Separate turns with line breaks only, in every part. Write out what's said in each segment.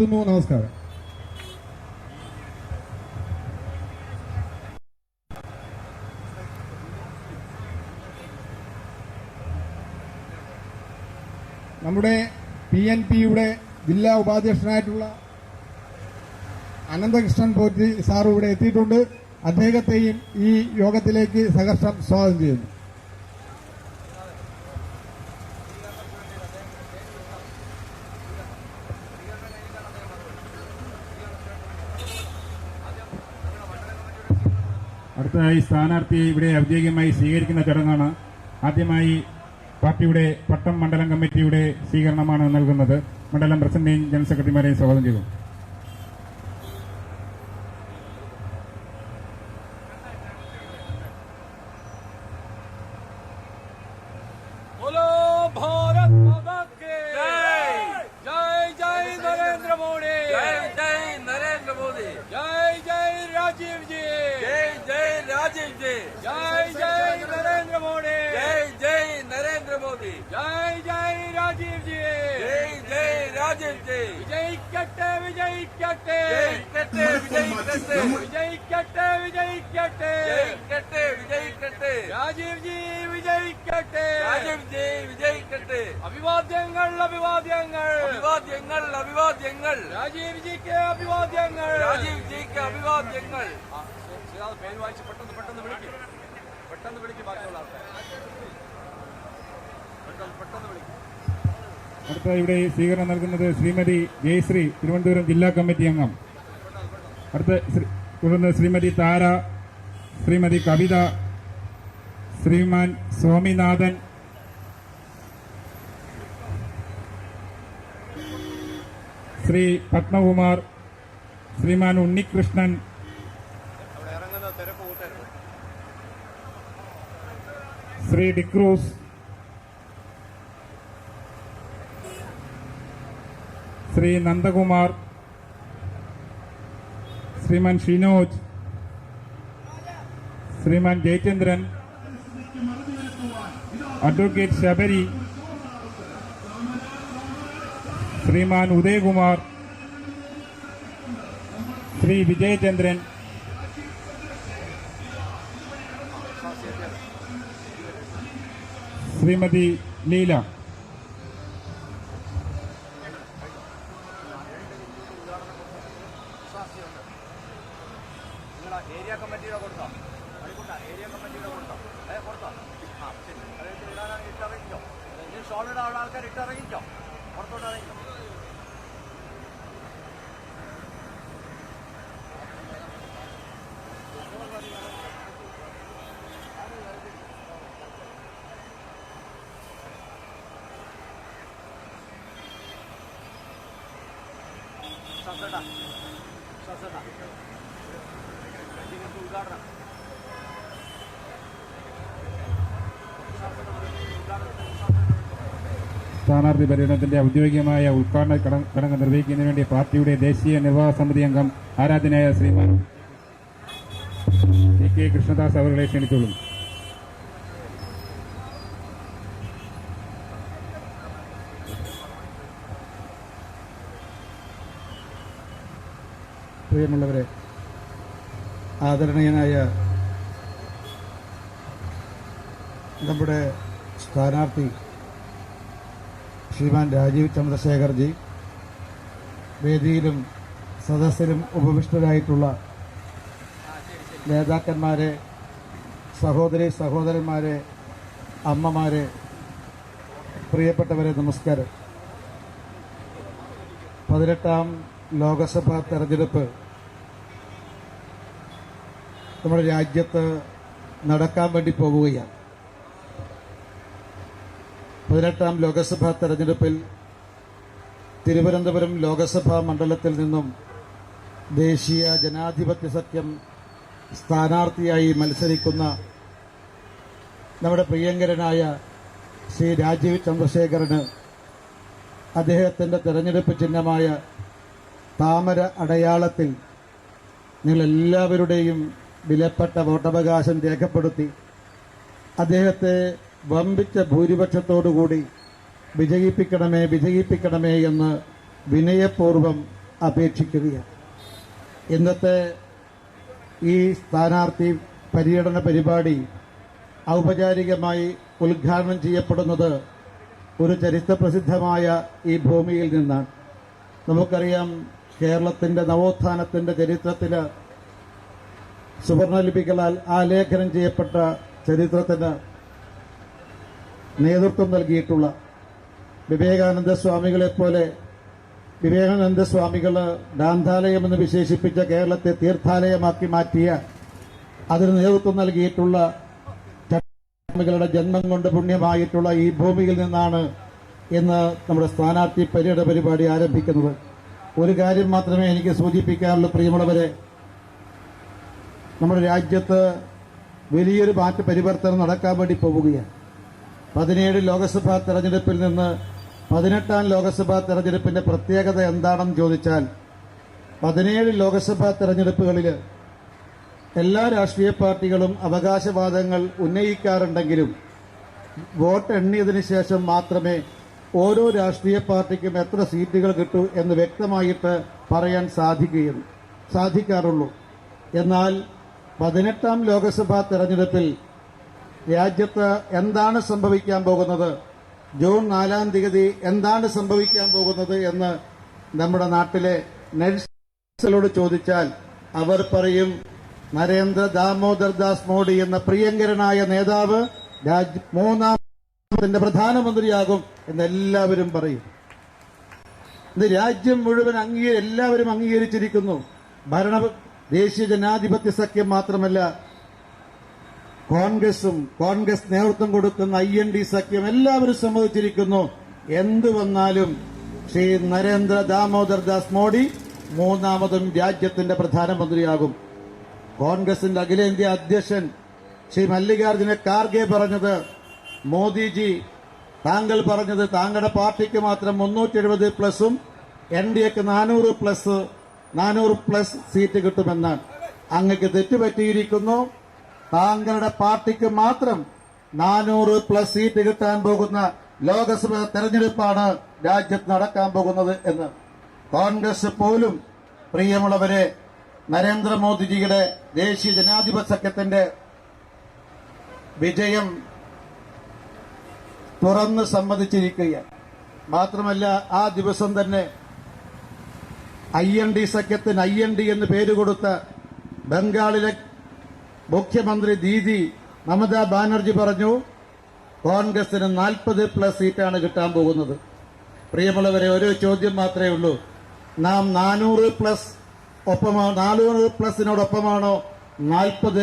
നിർത്തുന്നു നമസ്കാരം. നമ്മുടെ പി എൻ പിയുടെ ജില്ലാ ഉപാധ്യക്ഷനായിട്ടുള്ള അനന്തകൃഷ്ണൻ പോറ്റി സാർ ഇവിടെ എത്തിയിട്ടുണ്ട്. അദ്ദേഹത്തെയും ഈ യോഗത്തിലേക്ക് സഹർഷം സ്വാഗതം ചെയ്യുന്നു.
അടുത്തതായി സ്ഥാനാർത്ഥിയെ ഇവിടെ ഔദ്യോഗികമായി സ്വീകരിക്കുന്ന ചടങ്ങാണ് ആദ്യമായി പാർട്ടിയുടെ പട്ടം മണ്ഡലം കമ്മിറ്റിയുടെ സ്വീകരണമാണ് നൽകുന്നത്. മണ്ഡലം പ്രസിഡന്റിനെയും ജനറൽ സെക്രട്ടറിമാരെയും സ്വാഗതം ചെയ്തു
രാജേന്ദ്രേ
വിജയിക്കട്ടെ വിജയിക്കട്ടെ.
വിജയിക്കട്ടെ വിജയിക്കട്ടെ.
വിജയിക്കട്ടെ വിജയിക്കട്ടെ.
വിജയിക്കട്ടെ വിജയിക്കട്ടെ.
രാജീവ്ജി വിജയിക്കട്ടെ.
രാജീവ്ജി വിജയിക്കട്ടെ.
അഭിവാദ്യങ്ങൾ അഭിവാദ്യങ്ങൾ.
അഭിവാദ്യങ്ങൾ അഭിവാദ്യങ്ങൾ.
രാജീവ്ജിക്ക് അഭിവാദ്യങ്ങൾ.
രാജീവ്ജിക്ക് അഭിവാദ്യങ്ങൾ.
പേര് വായിച്ച് പെട്ടെന്ന് പെട്ടെന്ന് വിളിക്കും. പെട്ടെന്ന് വിളിക്കും ബാക്കിയുള്ള ആൾക്കാർ. പെട്ടെന്ന് പെട്ടെന്ന് വിളിക്കും.
അടുത്ത ഇവിടെ സ്വീകരണം നൽകുന്നത് ശ്രീമതി ജയശ്രീ തിരുവനന്തപുരം ജില്ലാ കമ്മിറ്റി അംഗം. അടുത്ത തുടർന്ന് ശ്രീമതി താര ശ്രീമതി കവിത ശ്രീമാൻ സ്വാമിനാഥൻ. ശ്രീ പത്മകുമാർ ശ്രീമാൻ ഉണ്ണികൃഷ്ണൻ. ശ്രീ ഡിക്രൂസ്. ശ്രീ നന്ദകുമാർ ശ്രീമാൻ ഷിനോജ് ശ്രീമാൻ ജയചന്ദ്രൻ അഡ്വക്കേറ്റ് ശബരി ശ്രീമാൻ ഉദയകുമാർ ശ്രീ വിജയചന്ദ്രൻ ശ്രീമതി ലീല
നിങ്ങൾ ഏരിയ കമ്മിറ്റിയുടെ കൊടുത്തോ മണിക്കൂട്ട ഏരിയ കമ്മിറ്റിയുടെ കൊടുത്തോ ഏ കൊടുത്തോ ആ ശരി അത് ഇടാനാണ് ഇട്ടിറങ്ങിക്കോ ഇനി ഷോളിടാൻ ഉള്ള ആൾക്കാർ ഇട്ടിറങ്ങിക്കോ പുറത്തോട്ട് ഇറങ്ങിക്കോ ശ്വാസട ശ്വാസട ഉദ്ഘാടനം
സ്ഥാനാർത്ഥി പര്യടനത്തിന്റെ ഔദ്യോഗികമായ ഉദ്ഘാടന ചടങ്ങ് നിർവഹിക്കുന്നതിന് വേണ്ടി പാർട്ടിയുടെ ദേശീയ നിർവാഹക സമിതി അംഗം ആരാധനായ ശ്രീമാൻ കെ കൃഷ്ണദാസ് അവരുടെ ക്ഷണിച്ചോളും
പ്രിയമുള്ളവരെ ആദരണീയനായ നമ്മുടെ സ്ഥാനാർത്ഥി ശ്രീമാൻ രാജീവ് ചന്ദ്രശേഖർജി വേദിയിലും സദസ്സിലും ഉപവിഷ്ടരായിട്ടുള്ള നേതാക്കന്മാരെ സഹോദരി സഹോദരന്മാരെ അമ്മമാരെ പ്രിയപ്പെട്ടവരെ നമസ്കാരം. പതിനെട്ടാം ലോകസഭാ തെരഞ്ഞെടുപ്പ് നമ്മുടെ രാജ്യത്ത് നടക്കാൻ വേണ്ടി പോവുകയാണ് പതിനെട്ടാം ലോകസഭാ തെരഞ്ഞെടുപ്പിൽ തിരുവനന്തപുരം ലോകസഭാ മണ്ഡലത്തിൽ നിന്നും ദേശീയ ജനാധിപത്യ സഖ്യം സ്ഥാനാർത്ഥിയായി മത്സരിക്കുന്ന നമ്മുടെ പ്രിയങ്കരനായ ശ്രീ രാജീവ് ചന്ദ്രശേഖരന് അദ്ദേഹത്തിന്റെ തെരഞ്ഞെടുപ്പ് ചിഹ്നമായ താമര അടയാളത്തിൽ നിങ്ങൾ എല്ലാവരുടെയും വിലപ്പെട്ട വോട്ടവകാശം രേഖപ്പെടുത്തി അദ്ദേഹത്തെ വമ്പിച്ച ഭൂരിപക്ഷത്തോടുകൂടി വിജയിപ്പിക്കണമേ വിജയിപ്പിക്കണമേ എന്ന് വിനയപൂർവം അപേക്ഷിക്കുകയാണ്. ഇന്നത്തെ ഈ സ്ഥാനാർത്ഥി പര്യടന പരിപാടി ഔപചാരികമായി ഉദ്ഘാടനം ചെയ്യപ്പെടുന്നത് ഒരു ചരിത്രപ്രസിദ്ധമായ ഈ ഭൂമിയിൽ നിന്നാണ്. നമുക്കറിയാം കേരളത്തിന്റെ നവോത്ഥാനത്തിന്റെ ചരിത്രത്തിൽ സുവർണലിപികളാൽ ആലേഖനം ചെയ്യപ്പെട്ട ചരിത്രത്തിന് നേതൃത്വം നൽകിയിട്ടുള്ള വിവേകാനന്ദ സ്വാമികളെപ്പോലെ വിവേകാനന്ദ സ്വാമികൾ ഗാന്ധാലയം എന്ന് വിശേഷിപ്പിച്ച കേരളത്തെ തീർത്ഥാലയമാക്കി മാറ്റിയ അതിന് നേതൃത്വം നൽകിയിട്ടുള്ള സ്വാമികളുടെ ജന്മം കൊണ്ട് പുണ്യമായിട്ടുള്ള ഈ ഭൂമിയിൽ നിന്നാണ് ഇന്ന് നമ്മുടെ സ്ഥാനാർത്ഥി പര്യടന പരിപാടി ആരംഭിക്കുന്നത്. ഒരു കാര്യം മാത്രമേ എനിക്ക് സൂചിപ്പിക്കാനുള്ളൂ പ്രിയമുള്ളവരെ. നമ്മുടെ രാജ്യത്ത് വലിയൊരു മാറ്റ പരിവർത്തനം നടക്കാൻ വേണ്ടി പോവുകയാണ്. പതിനേഴ് ലോക്സഭാ തെരഞ്ഞെടുപ്പിൽ നിന്ന് പതിനെട്ടാം ലോക്സഭാ തെരഞ്ഞെടുപ്പിന്റെ പ്രത്യേകത എന്താണെന്ന് ചോദിച്ചാൽ പതിനേഴ് ലോക്സഭാ തെരഞ്ഞെടുപ്പുകളിൽ എല്ലാ രാഷ്ട്രീയ പാർട്ടികളും അവകാശവാദങ്ങൾ ഉന്നയിക്കാറുണ്ടെങ്കിലും വോട്ട് എണ്ണിയതിനു ശേഷം മാത്രമേ ഓരോ രാഷ്ട്രീയ പാർട്ടിക്കും എത്ര സീറ്റുകൾ കിട്ടൂ എന്ന് വ്യക്തമായിട്ട് പറയാൻ സാധിക്കുകയും സാധിക്കാറുള്ളൂ. എന്നാൽ പതിനെട്ടാം ലോക്സഭാ തെരഞ്ഞെടുപ്പിൽ രാജ്യത്ത് എന്താണ് സംഭവിക്കാൻ പോകുന്നത്? ജൂൺ നാലാം തീയതി എന്താണ് സംഭവിക്കാൻ പോകുന്നത് എന്ന് നമ്മുടെ നാട്ടിലെ നഴ്സലോട് ചോദിച്ചാൽ അവർ പറയും നരേന്ദ്ര ദാമോദർ ദാസ് മോഡി എന്ന പ്രിയങ്കരനായ നേതാവ് രാജ്യ മൂന്നാമത്തിന്റെ പ്രധാനമന്ത്രിയാകും എന്ന് എല്ലാവരും പറയും. ഇന്ന് രാജ്യം മുഴുവൻ അംഗീകരി എല്ലാവരും അംഗീകരിച്ചിരിക്കുന്നു. ഭരണ ദേശീയ ജനാധിപത്യ സഖ്യം മാത്രമല്ല കോൺഗ്രസും കോൺഗ്രസ് നേതൃത്വം കൊടുക്കുന്ന ഐ എൻ ഡി സഖ്യം എല്ലാവരും സമ്മതിച്ചിരിക്കുന്നു. എന്തു വന്നാലും ശ്രീ നരേന്ദ്ര ദാമോദർ ദാസ് മോഡി മൂന്നാമതും രാജ്യത്തിന്റെ പ്രധാനമന്ത്രിയാകും. കോൺഗ്രസിന്റെ അഖിലേന്ത്യാ അധ്യക്ഷൻ ശ്രീ മല്ലികാർജുന ഖാർഗെ പറഞ്ഞത് മോദിജി താങ്കൾ പറഞ്ഞത് താങ്കളുടെ പാർട്ടിക്ക് മാത്രം മുന്നൂറ്റി എഴുപത് പ്ലസും എൻ ഡി എക്ക് നാനൂറ് പ്ലസ് നാനൂറ് പ്ലസ് സീറ്റ് കിട്ടുമെന്നാണ്. അങ്ങക്ക് തെറ്റുപറ്റിയിരിക്കുന്നു. താങ്കളുടെ പാർട്ടിക്ക് മാത്രം നാനൂറ് പ്ലസ് സീറ്റ് കിട്ടാൻ പോകുന്ന ലോക്സഭ തെരഞ്ഞെടുപ്പാണ് രാജ്യത്ത് നടക്കാൻ പോകുന്നത് എന്ന്. കോൺഗ്രസ് പോലും പ്രിയമുള്ളവരെ നരേന്ദ്രമോദിജിയുടെ ദേശീയ ജനാധിപത്യ സഖ്യത്തിന്റെ വിജയം തുറന്ന് സമ്മതിച്ചിരിക്കുകയാണ്. മാത്രമല്ല ആ ദിവസം തന്നെ ഐ എൻ ഡി സഖ്യത്തിന് ഐ എൻ ഡി എന്ന് പേര് കൊടുത്ത ബംഗാളിലെ മുഖ്യമന്ത്രി ദീദി മമതാ ബാനർജി പറഞ്ഞു കോൺഗ്രസിന് നാൽപ്പത് പ്ലസ് സീറ്റാണ് കിട്ടാൻ പോകുന്നത്. പ്രിയമുള്ളവരെ ഒരു ചോദ്യം മാത്രമേ ഉള്ളൂ. നാം നാനൂറ് പ്ലസ് ഒപ്പമാണോ നാനൂറ് പ്ലസിനോടൊപ്പമാണോ നാൽപ്പത്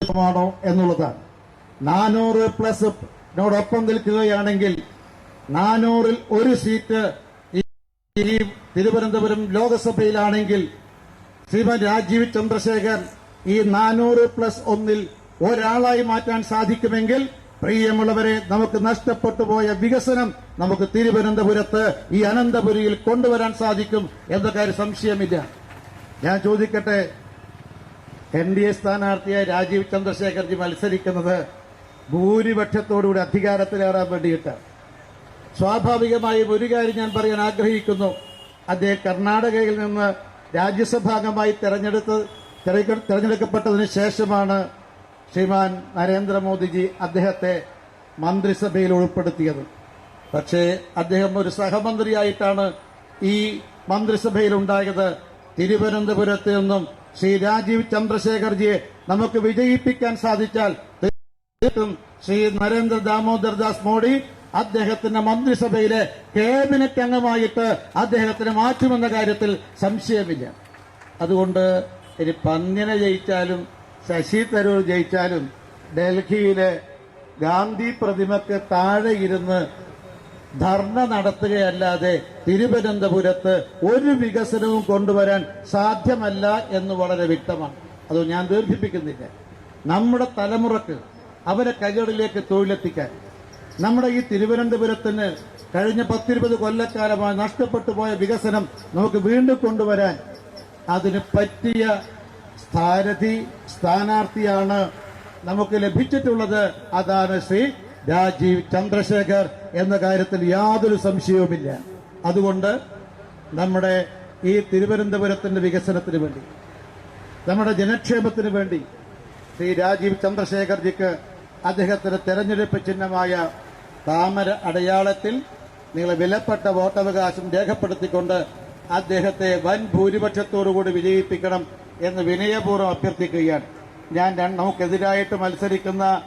ഒപ്പമാണോ എന്നുള്ളതാണ്. നാനൂറ് പ്ലസിനോടൊപ്പം നിൽക്കുകയാണെങ്കിൽ നാനൂറിൽ ഒരു സീറ്റ് ഈ തിരുവനന്തപുരം ലോകസഭയിലാണെങ്കിൽ ശ്രീമാൻ രാജീവ് ചന്ദ്രശേഖർ ഈ നാനൂറ് പ്ലസ് ഒന്നിൽ ഒരാളായി മാറ്റാൻ സാധിക്കുമെങ്കിൽ പ്രിയമുള്ളവരെ നമുക്ക് നഷ്ടപ്പെട്ടു പോയ വികസനം നമുക്ക് തിരുവനന്തപുരത്ത് ഈ അനന്തപുരിയിൽ കൊണ്ടുവരാൻ സാധിക്കും എന്ന കാര്യം സംശയമില്ല. ഞാൻ ചോദിക്കട്ടെ എൻ ഡി എ സ്ഥാനാർത്ഥിയായ രാജീവ് ചന്ദ്രശേഖർജി മത്സരിക്കുന്നത് ഭൂരിപക്ഷത്തോടുകൂടി അധികാരത്തിലേറാൻ വേണ്ടിയിട്ട്. സ്വാഭാവികമായും ഒരു കാര്യം ഞാൻ പറയാൻ ആഗ്രഹിക്കുന്നു. അദ്ദേഹം കർണാടകയിൽ നിന്ന് രാജ്യസഭാംഗമായി തെരഞ്ഞെടുത്ത് തെരഞ്ഞെ- തെരഞ്ഞെടുക്കപ്പെട്ടതിന് ശേഷമാണ് ശ്രീമാൻ നരേന്ദ്രമോദിജി അദ്ദേഹത്തെ മന്ത്രിസഭയിൽ ഉൾപ്പെടുത്തിയത്. പക്ഷേ അദ്ദേഹം ഒരു സഹമന്ത്രിയായിട്ടാണ് ഈ മന്ത്രിസഭയിൽ ഉണ്ടായത്. തിരുവനന്തപുരത്ത് നിന്നും ശ്രീ രാജീവ് ചന്ദ്രശേഖർജിയെ നമുക്ക് വിജയിപ്പിക്കാൻ സാധിച്ചാൽ തീർച്ചയായിട്ടും ശ്രീ നരേന്ദ്ര ദാമോദർ ദാസ് മോഡി അദ്ദേഹത്തിന്റെ മന്ത്രിസഭയിലെ ക്യാബിനറ്റ് അംഗമായിട്ട് അദ്ദേഹത്തിന് മാറ്റുമെന്ന കാര്യത്തിൽ സംശയമില്ല. അതുകൊണ്ട് ഇനി പന്നിനെ ജയിച്ചാലും ശശി തരൂർ ജയിച്ചാലും ഡൽഹിയിലെ ഗാന്ധി പ്രതിമക്ക് താഴെ ഇരുന്ന് ധർണ നടത്തുകയല്ലാതെ തിരുവനന്തപുരത്ത് ഒരു വികസനവും കൊണ്ടുവരാൻ സാധ്യമല്ല എന്ന് വളരെ വ്യക്തമാണ്. അത് ഞാൻ ദീർഘിപ്പിക്കുന്നില്ല. നമ്മുടെ തലമുറയ്ക്ക് അവരെ കൈകളിലേക്ക് തൊഴിലെത്തിക്കാൻ. നമ്മുടെ ഈ തിരുവനന്തപുരത്തിന് കഴിഞ്ഞ പത്തിരുപത് കൊല്ലക്കാലമായി നഷ്ടപ്പെട്ടു പോയ വികസനം നമുക്ക് വീണ്ടും കൊണ്ടുവരാൻ അതിന് പറ്റിയ സ്ഥാനതി സ്ഥാനാർത്ഥിയാണ് നമുക്ക് ലഭിച്ചിട്ടുള്ളത്. അതാണ് ശ്രീ രാജീവ് ചന്ദ്രശേഖർ എന്ന കാര്യത്തിൽ യാതൊരു സംശയവുമില്ല. അതുകൊണ്ട് നമ്മുടെ ഈ തിരുവനന്തപുരത്തിന്റെ വികസനത്തിന് വേണ്ടി നമ്മുടെ ജനക്ഷേമത്തിന് വേണ്ടി ശ്രീ രാജീവ് ചന്ദ്രശേഖർജിക്ക് അദ്ദേഹത്തിന്റെ തെരഞ്ഞെടുപ്പ് ചിഹ്നമായ താമര അടയാളത്തിൽ നിങ്ങൾ വിലപ്പെട്ട വോട്ടവകാശം രേഖപ്പെടുത്തിക്കൊണ്ട് അദ്ദേഹത്തെ വൻ ഭൂരിപക്ഷത്തോടുകൂടി വിജയിപ്പിക്കണം എന്ന് വിനയപൂർവം അഭ്യർത്ഥിക്കുകയാണ്. ഞാൻ നമുക്കെതിരായിട്ട് മത്സരിക്കുന്ന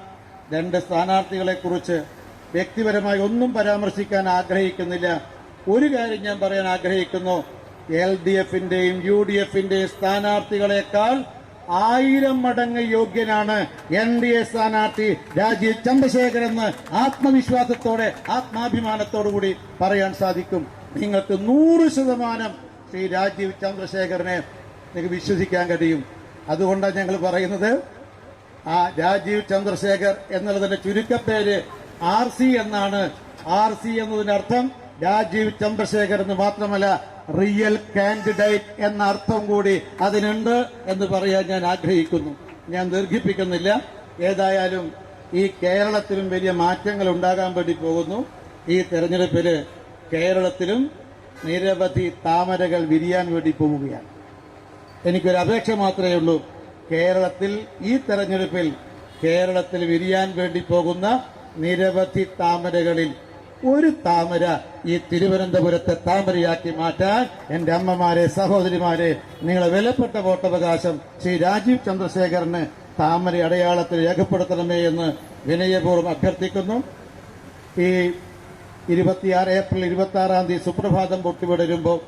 രണ്ട് സ്ഥാനാർത്ഥികളെ കുറിച്ച് വ്യക്തിപരമായി ഒന്നും പരാമർശിക്കാൻ ആഗ്രഹിക്കുന്നില്ല. ഒരു കാര്യം ഞാൻ പറയാൻ ആഗ്രഹിക്കുന്നു. എൽ ഡി എഫിന്റെയും യു ഡി എഫിന്റെയും സ്ഥാനാർത്ഥികളെക്കാൾ ആയിരം മടങ്ങ് യോഗ്യനാണ് എൻ ഡി എ സ്ഥാനാർത്ഥി രാജീവ് ചന്ദ്രശേഖർ ആത്മവിശ്വാസത്തോടെ ആത്മാഭിമാനത്തോടുകൂടി പറയാൻ സാധിക്കും. നിങ്ങൾക്ക് നൂറ് ശതമാനം ശ്രീ രാജീവ് ചന്ദ്രശേഖരനെ നിങ്ങൾക്ക് വിശ്വസിക്കാൻ കഴിയും. അതുകൊണ്ടാണ് ഞങ്ങൾ പറയുന്നത് ആ രാജീവ് ചന്ദ്രശേഖർ എന്നുള്ളതിന്റെ ചുരുക്കപ്പേര് ആർ സി എന്നാണ്. ആർ സി എന്നതിനർത്ഥം രാജീവ് ചന്ദ്രശേഖർ എന്ന് മാത്രമല്ല റിയൽ കാൻഡിഡേറ്റ് എന്ന അർത്ഥം കൂടി അതിനുണ്ട് എന്ന് പറയാൻ ഞാൻ ആഗ്രഹിക്കുന്നു. ഞാൻ ദീർഘിപ്പിക്കുന്നില്ല. ഏതായാലും ഈ കേരളത്തിലും വലിയ മാറ്റങ്ങൾ ഉണ്ടാകാൻ വേണ്ടി പോകുന്നു. ഈ തെരഞ്ഞെടുപ്പിൽ കേരളത്തിലും നിരവധി താമരകൾ വിരിയാൻ വേണ്ടി പോവുകയാണ്. എനിക്കൊരു അപേക്ഷ മാത്രമേ ഉള്ളൂ. കേരളത്തിൽ ഈ തെരഞ്ഞെടുപ്പിൽ കേരളത്തിൽ വിരിയാൻ വേണ്ടി പോകുന്ന നിരവധി താമരകളിൽ ഒരു താമര ഈ തിരുവനന്തപുരത്തെ താമരയാക്കി മാറ്റാൻ എന്റെ അമ്മമാരെ സഹോദരിമാരെ നിങ്ങളെ വിലപ്പെട്ട വോട്ടവകാശം ശ്രീ രാജീവ് ചന്ദ്രശേഖരന് താമര അടയാളത്തിൽ രേഖപ്പെടുത്തണമേ എന്ന് വിനയപൂർവം അഭ്യർത്ഥിക്കുന്നു. ഈ ഇരുപത്തിയാറ് ഏപ്രിൽ ഇരുപത്തി ആറാം തീയതി സുപ്രഭാതം പൊട്ടിവിടരുമ്പോൾ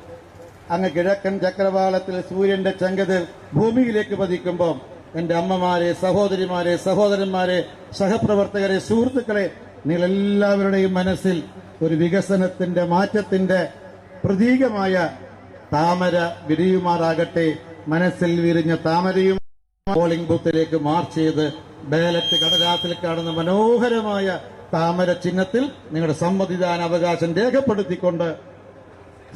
അങ്ങ് കിഴക്കൻ ചക്രവാളത്തിൽ സൂര്യന്റെ ചങ്കത് ഭൂമിയിലേക്ക് പതിക്കുമ്പോൾ എന്റെ അമ്മമാരെ സഹോദരിമാരെ സഹോദരന്മാരെ സഹപ്രവർത്തകരെ സുഹൃത്തുക്കളെ നിങ്ങളെല്ലാവരുടെയും മനസ്സിൽ ഒരു വികസനത്തിന്റെ മാറ്റത്തിന്റെ പ്രതീകമായ താമര വിരിയുമാറാകട്ടെ. മനസ്സിൽ വിരിഞ്ഞ താമരയും പോളിംഗ് ബൂത്തിലേക്ക് മാർച്ച് ചെയ്ത് ബാലറ്റ് കടലാസിൽ കാണുന്ന മനോഹരമായ താമര ചിഹ്നത്തിൽ നിങ്ങളുടെ സമ്മതിദാന അവകാശം രേഖപ്പെടുത്തിക്കൊണ്ട്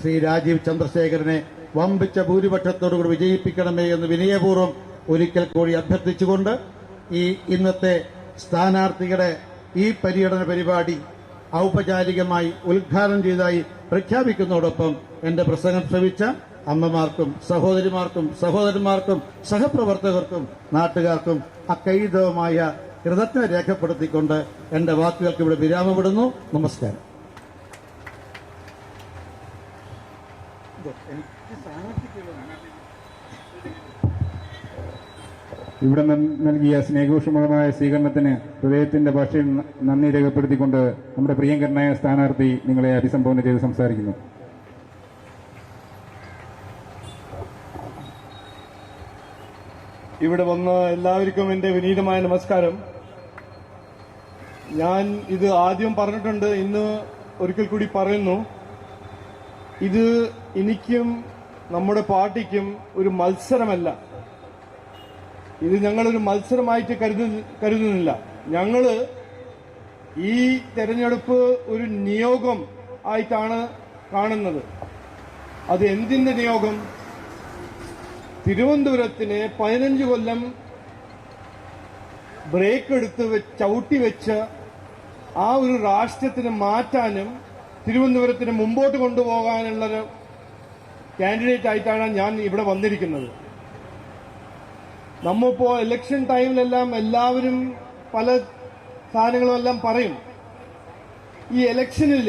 ശ്രീ രാജീവ് ചന്ദ്രശേഖരനെ വമ്പിച്ച ഭൂരിപക്ഷത്തോടുകൂടി വിജയിപ്പിക്കണമേ എന്ന് വിനയപൂർവം ഒരിക്കൽ കൂടി അഭ്യർത്ഥിച്ചുകൊണ്ട് ഈ ഇന്നത്തെ സ്ഥാനാർത്ഥികളുടെ ഈ പര്യടന പരിപാടി ഔപചാരികമായി ഉദ്ഘാടനം ചെയ്തതായി പ്രഖ്യാപിക്കുന്നതോടൊപ്പം എന്റെ പ്രസംഗം ശ്രമിച്ച അമ്മമാർക്കും സഹോദരിമാർക്കും സഹോദരന്മാർക്കും സഹപ്രവർത്തകർക്കും നാട്ടുകാർക്കും അക്കൈതവുമായ കൃതജ്ഞ രേഖപ്പെടുത്തിക്കൊണ്ട് എന്റെ വാക്കുകൾക്ക് ഇവിടെ വിരാമമിടുന്നു. നമസ്കാരം.
ഇവിടെ നൽ- നൽകിയ സ്നേഹോഷമമായ സ്വീകരണത്തിന് ഹൃദയത്തിന്റെ ഭാഷയിൽ നന്ദി രേഖപ്പെടുത്തിക്കൊണ്ട് നമ്മുടെ പ്രിയങ്കരനായ സ്ഥാനാർത്ഥി നിങ്ങളെ അഭിസംബോധന ചെയ്ത് സംസാരിക്കുന്നു.
ഇവിടെ വന്ന എല്ലാവർക്കും എന്റെ വിനീതമായ നമസ്കാരം. ഞാൻ ഇത് ആദ്യം പറഞ്ഞിട്ടുണ്ട് ഇന്ന് ഒരിക്കൽ കൂടി പറയുന്നു. ഇത് എനിക്കും നമ്മുടെ പാർട്ടിക്കും ഒരു മത്സരമല്ല. ഇത് ഞങ്ങളൊരു മത്സരമായിട്ട് കരുതു കരുതുന്നില്ല. ഞങ്ങൾ ഈ തെരഞ്ഞെടുപ്പ് ഒരു നിയോഗം ആയിട്ടാണ് കാണുന്നത്. അത് എന്തിന്റെ നിയോഗം? തിരുവനന്തപുരത്തിന് പതിനഞ്ച് കൊല്ലം ബ്രേക്ക് എടുത്ത് ചവിട്ടി വെച്ച് ആ ഒരു രാഷ്ട്രത്തിന് മാറ്റാനും തിരുവനന്തപുരത്തിന് മുമ്പോട്ട് കൊണ്ടുപോകാനുള്ളൊരു കാൻഡിഡേറ്റ് ആയിട്ടാണ് ഞാൻ ഇവിടെ വന്നിരിക്കുന്നത്. നമ്മിപ്പോ ഇലക്ഷൻ ടൈമിലെല്ലാം എല്ലാവരും പല സാധനങ്ങളും എല്ലാം പറയും. ഈ ഇലക്ഷനിൽ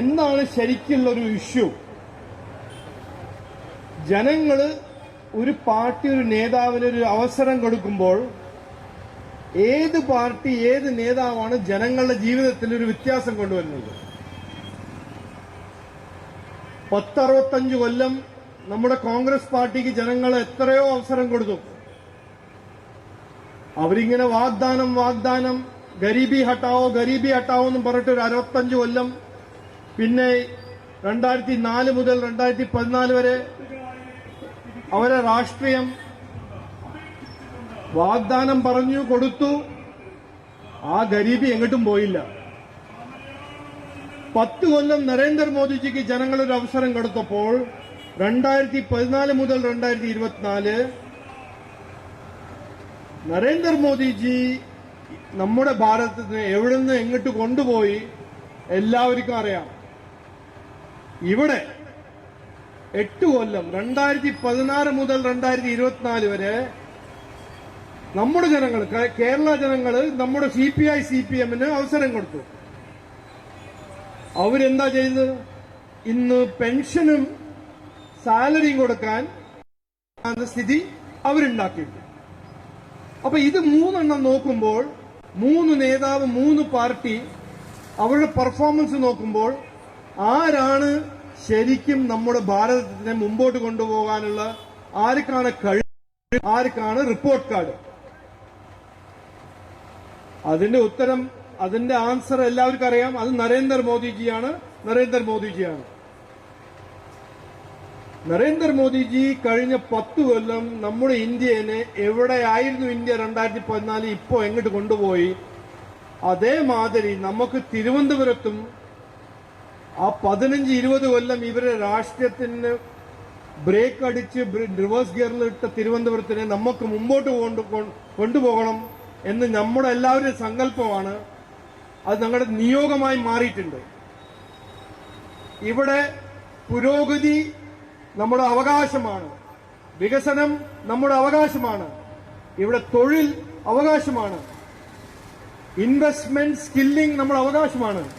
എന്താണ് ശരിക്കുള്ള ഒരു ഇഷ്യൂ ജനങ്ങൾ ഒരു പാർട്ടി ഒരു നേതാവിന് ഒരു അവസരം കൊടുക്കുമ്പോൾ ഏത് പാർട്ടി ഏത് നേതാവാണ് ജനങ്ങളുടെ ജീവിതത്തിൽ ഒരു വ്യത്യാസം കൊണ്ടുവരുന്നത്? പത്തറുപത്തഞ്ച് കൊല്ലം നമ്മുടെ കോൺഗ്രസ് പാർട്ടിക്ക് ജനങ്ങൾ എത്രയോ അവസരം കൊടുത്തു. അവരിങ്ങനെ വാഗ്ദാനം വാഗ്ദാനം. ഗരീബി ഹട്ടാവോ ഗരീബി ഹട്ടാവോ എന്നും പറഞ്ഞിട്ട് ഒരു അറുപത്തഞ്ച് കൊല്ലം. പിന്നെ രണ്ടായിരത്തി നാല് മുതൽ രണ്ടായിരത്തി പതിനാല് വരെ അവരെ രാഷ്ട്രീയം വാഗ്ദാനം പറഞ്ഞു കൊടുത്തു. ആ ഗരീബി എങ്ങോട്ടും പോയില്ല. പത്ത് കൊല്ലം നരേന്ദ്രമോദിജിക്ക് ജനങ്ങളൊരു അവസരം കൊടുത്തപ്പോൾ രണ്ടായിരത്തി പതിനാല് മുതൽ രണ്ടായിരത്തി ഇരുപത്തിനാല് നരേന്ദ്രമോദിജി നമ്മുടെ ഭാരതത്തിന് നിന്ന് എങ്ങോട്ട് കൊണ്ടുപോയി എല്ലാവർക്കും അറിയാം. ഇവിടെ എട്ട് കൊല്ലം രണ്ടായിരത്തി പതിനാറ് മുതൽ രണ്ടായിരത്തി ഇരുപത്തിനാല് വരെ നമ്മുടെ ജനങ്ങൾ കേരള ജനങ്ങൾ നമ്മുടെ C P I C P എമ്മിന് അവസരം കൊടുത്തു. അവരെന്താ ചെയ്തത്? ഇന്ന് പെൻഷനും സാലറിയും കൊടുക്കാൻ സ്ഥിതി അവരുണ്ടാക്കിയിട്ടുണ്ട്. അപ്പൊ ഇത് മൂന്നെണ്ണം നോക്കുമ്പോൾ മൂന്ന് നേതാവ് മൂന്ന് പാർട്ടി അവരുടെ പെർഫോമൻസ് നോക്കുമ്പോൾ ആരാണ് ശരിക്കും നമ്മുടെ ഭാരതത്തിനെ മുമ്പോട്ട് കൊണ്ടുപോകാനുള്ള ആർക്കാണ് കഴിവ് ആർക്കാണ് റിപ്പോർട്ട് കാർഡ് അതിന്റെ ഉത്തരം അതിന്റെ ആൻസർ എല്ലാവർക്കും അറിയാം. അത് നരേന്ദ്രമോദിജിയാണ് നരേന്ദ്രമോദിജിയാണ്. നരേന്ദ്രമോദിജി കഴിഞ്ഞ പത്ത് കൊല്ലം നമ്മുടെ ഇന്ത്യനെ എവിടെയായിരുന്നു ഇന്ത്യ രണ്ടായിരത്തി പതിനാല് ഇപ്പോൾ എങ്ങോട്ട് കൊണ്ടുപോയി? അതേമാതിരി നമുക്ക് തിരുവനന്തപുരത്തും ആ പതിനഞ്ച് ഇരുപത് കൊല്ലം ഇവരെ രാഷ്ട്രീയത്തിന് ബ്രേക്ക് അടിച്ച് റിവേഴ്സ് ഗിയറിൽ ഇട്ട തിരുവനന്തപുരത്തിനെ നമുക്ക് മുമ്പോട്ട് കൊണ്ടു കൊണ്ടുപോകണം എന്ന് നമ്മുടെ എല്ലാവരുടെയും സങ്കല്പമാണ്. അത് ഞങ്ങളുടെ നിയോഗമായി മാറിയിട്ടുണ്ട്. ഇവിടെ പുരോഗതി നമ്മുടെ അവകാശമാണ്. വികസനം നമ്മുടെ അവകാശമാണ്. ഇവിടെ തൊഴിൽ അവകാശമാണ്. ഇൻവെസ്റ്റ്മെന്റ് സ്കില്ലിംഗ് നമ്മുടെ അവകാശമാണ്.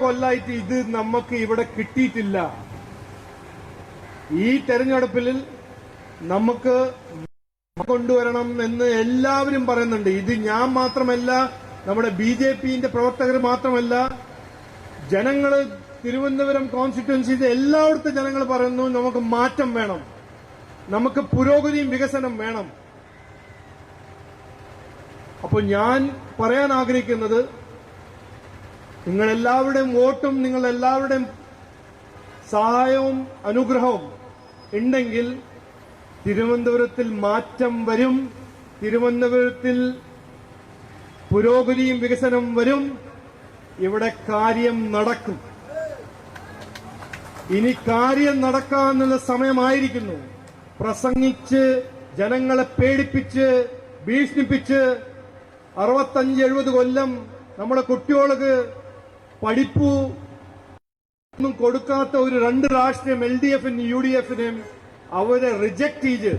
കൊല്ലായിട്ട് ഇത് നമുക്ക് ഇവിടെ കിട്ടിയിട്ടില്ല. ഈ തെരഞ്ഞെടുപ്പിൽ നമുക്ക് കൊണ്ടുവരണം എന്ന് എല്ലാവരും പറയുന്നുണ്ട്. ഇത് ഞാൻ മാത്രമല്ല നമ്മുടെ ബി ജെ പിന്റെ പ്രവർത്തകർ മാത്രമല്ല ജനങ്ങൾ തിരുവനന്തപുരം കോൺസ്റ്റിറ്റ്യുവൻസിയിൽ എല്ലായിടത്തും ജനങ്ങൾ പറയുന്നു നമുക്ക് മാറ്റം വേണം. നമുക്ക് പുരോഗതിയും വികസനം വേണം. അപ്പോൾ ഞാൻ പറയാൻ ആഗ്രഹിക്കുന്നത് നിങ്ങളെല്ലാവരുടെയും വോട്ടും നിങ്ങളെല്ലാവരുടെയും സഹായവും അനുഗ്രഹവും ഉണ്ടെങ്കിൽ തിരുവനന്തപുരത്തിൽ മാറ്റം വരും തിരുവനന്തപുരത്തിൽ പുരോഗതിയും വികസനം വരും ഇവിടെ കാര്യം നടക്കും. ഇനി കാര്യം നടക്കാനുള്ള സമയമായിരിക്കുന്നു. പ്രസംഗിച്ച് ജനങ്ങളെ പേടിപ്പിച്ച് ഭീഷണിപ്പിച്ച് അറുപത്തഞ്ച് എഴുപത് കൊല്ലം നമ്മുടെ കുട്ടികൾക്ക് പഠിപ്പു ഒന്നും കൊടുക്കാത്ത ഒരു രണ്ട് രാഷ്ട്രീയം എൽ ഡി എഫിനും യു ഡി എഫിനെയും അവരെ റിജക്ട് ചെയ്ത്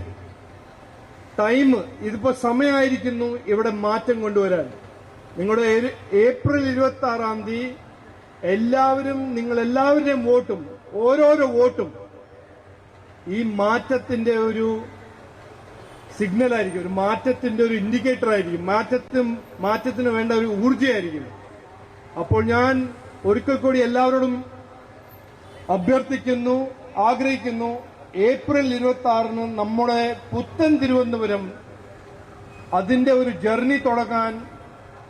ടൈം ഇതിപ്പോ സമയമായിരിക്കുന്നു ഇവിടെ മാറ്റം കൊണ്ടുവരാൻ. നിങ്ങളുടെ ഏപ്രിൽ ഇരുപത്തി ആറാം തീയതി എല്ലാവരും നിങ്ങൾ എല്ലാവരുടെയും വോട്ടും ഓരോരോ വോട്ടും ഈ മാറ്റത്തിന്റെ ഒരു സിഗ്നൽ ആയിരിക്കും ഒരു മാറ്റത്തിന്റെ ഒരു ഇൻഡിക്കേറ്റർ ആയിരിക്കും മാറ്റത്തും മാറ്റത്തിന് വേണ്ട ഒരു ഊർജയായിരിക്കും അപ്പോൾ ഞാൻ ഒരിക്കൽ കൂടി എല്ലാവരോടും അഭ്യർത്ഥിക്കുന്നു ആഗ്രഹിക്കുന്നു ഏപ്രിൽ ഇരുപത്തി ആറിന് നമ്മുടെ പുത്തൻ തിരുവനന്തപുരം അതിന്റെ ഒരു ജേർണി തുടങ്ങാൻ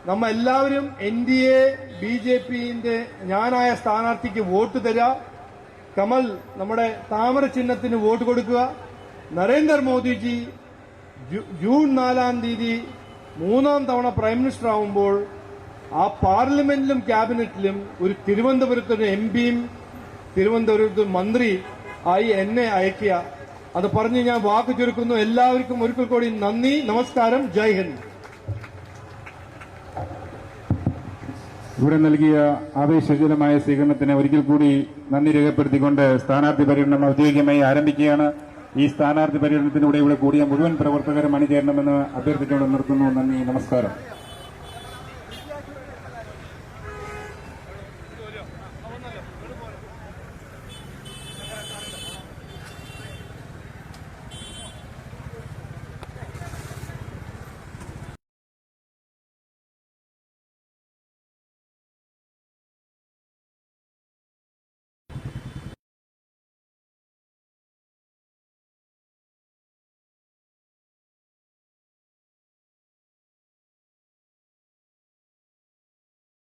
നമ്മ എല്ലാവരും N D A B J പിന്റെ ഞാനായ സ്ഥാനാർത്ഥിക്ക് വോട്ട് തരിക കമൽ നമ്മുടെ താമര ചിഹ്നത്തിന് വോട്ട് കൊടുക്കുക. നരേന്ദ്രമോദിജി ജൂൺ നാലാം തീയതി മൂന്നാം തവണ പ്രൈം മിനിസ്റ്റർ ആവുമ്പോൾ ആ പാർലമെന്റിലും ക്യാബിനറ്റിലും ഒരു തിരുവനന്തപുരത്തൊരു എം പിയും തിരുവനന്തപുരത്ത് മന്ത്രി ആയി എന്നെ അയക്കുക. അത് പറഞ്ഞ് ഞാൻ വാക്ക് ചുരുക്കുന്നു. എല്ലാവർക്കും ഒരിക്കൽ കൂടി നന്ദി നമസ്കാരം ജയ് ഹിന്ദ്.
ഇവിടെ നൽകിയ ആവേശജനമായ സ്വീകരണത്തിന് ഒരിക്കൽ കൂടി നന്ദി രേഖപ്പെടുത്തിക്കൊണ്ട് സ്ഥാനാർത്ഥി പര്യടനം ഔദ്യോഗികമായി ആരംഭിക്കുകയാണ്. ഈ സ്ഥാനാർത്ഥി പര്യടനത്തിലൂടെ ഇവിടെ കൂടിയ മുഴുവൻ പ്രവർത്തകരും അണിചേരണമെന്ന് അഭ്യർത്ഥിച്ചുകൊണ്ട് നിർത്തുന്നു. നന്ദി നമസ്കാരം.